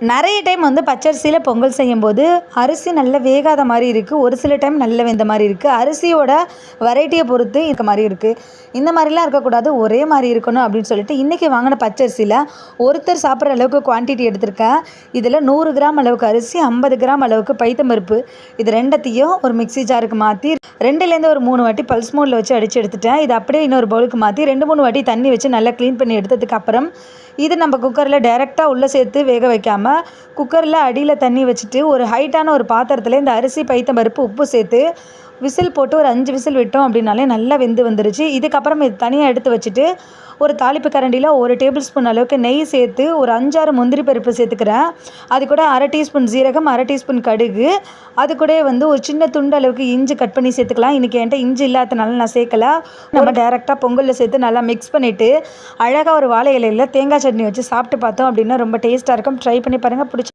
நிறைய டைம் வந்து பச்சரிசியில் பொங்கல் செய்யும்போது அரிசி நல்ல வேகாத மாதிரி இருக்குது ஒரு சில டைம் நல்ல வெந்த மாதிரி இருக்குது அரிசியோட வெரைட்டியை பொறுத்து இருக்க மாதிரி இருக்குது இந்த மாதிரிலாம் இருக்கக்கூடாது ஒரே மாதிரி இருக்கணும் அப்படின்னு சொல்லிட்டு இன்றைக்கி வாங்கின பச்சரிசியில் ஒருத்தர் சாப்பிட்ற அளவுக்கு குவான்டிட்டி எடுத்திருக்கேன் இதில் நூறு கிராம் அளவுக்கு அரிசி ஐம்பது கிராம் அளவுக்கு பைத்தம்பருப்பு. இது ரெண்டத்தையும் ஒரு மிக்ஸி ஜாருக்கு மாற்றி ரெண்டுலேருந்து ஒரு மூணு வாட்டி பல்ஸ் மோடில் வச்சு அடித்து எடுத்துட்டேன். இது அப்படியே இன்னொரு பவுலுக்கு மாற்றி ரெண்டு மூணு வாட்டி தண்ணி வச்சு நல்லா க்ளீன் பண்ணி எடுத்ததுக்கு அப்புறம் இது நம்ம குக்கரில் டைரெக்டாக உள்ளே சேர்த்து வேக வைக்காமல் குக்கரில் அடியில் தண்ணி வச்சுட்டு ஒரு ஹைட்டான ஒரு பாத்திரத்தில் இந்த அரிசி பைத்தம் பருப்பு உப்பு சேர்த்து விசில் போட்டு ஒரு அஞ்சு விசில் விட்டோம் அப்படின்னாலே நல்லா வெந்து வந்துருச்சு. இதுக்கப்புறம் இது தனியாக எடுத்து வச்சுட்டு ஒரு தாளிப்பு கரண்டியில் ஒரு டேபிள் ஸ்பூன் அளவுக்கு நெய் சேர்த்து ஒரு அஞ்சாறு முந்திரி பருப்பு சேர்த்துக்கிறேன். அது கூட அரை டீஸ்பூன் ஜீரகம் அரை டீஸ்பூன் கடுகு. அது கூட வந்து ஒரு சின்ன துண்டு அளவுக்கு இஞ்சி கட் பண்ணி சேர்த்துக்கலாம். இன்றைக்கி என்கிட்ட இஞ்சி இல்லாதனால நான் சேர்க்கல. நம்ம டேரெக்டாக பொங்கலில் சேர்த்து நல்லா மிக்ஸ் பண்ணிவிட்டு அழகாக ஒரு வாழை இலையில் தேங்காய் சட்னி வச்சு சாப்பிட்டு பார்த்தோம் அப்படின்னா ரொம்ப டேஸ்ட்டாக இருக்கும். ட்ரை பண்ணி பாருங்கள் பிடிச்சி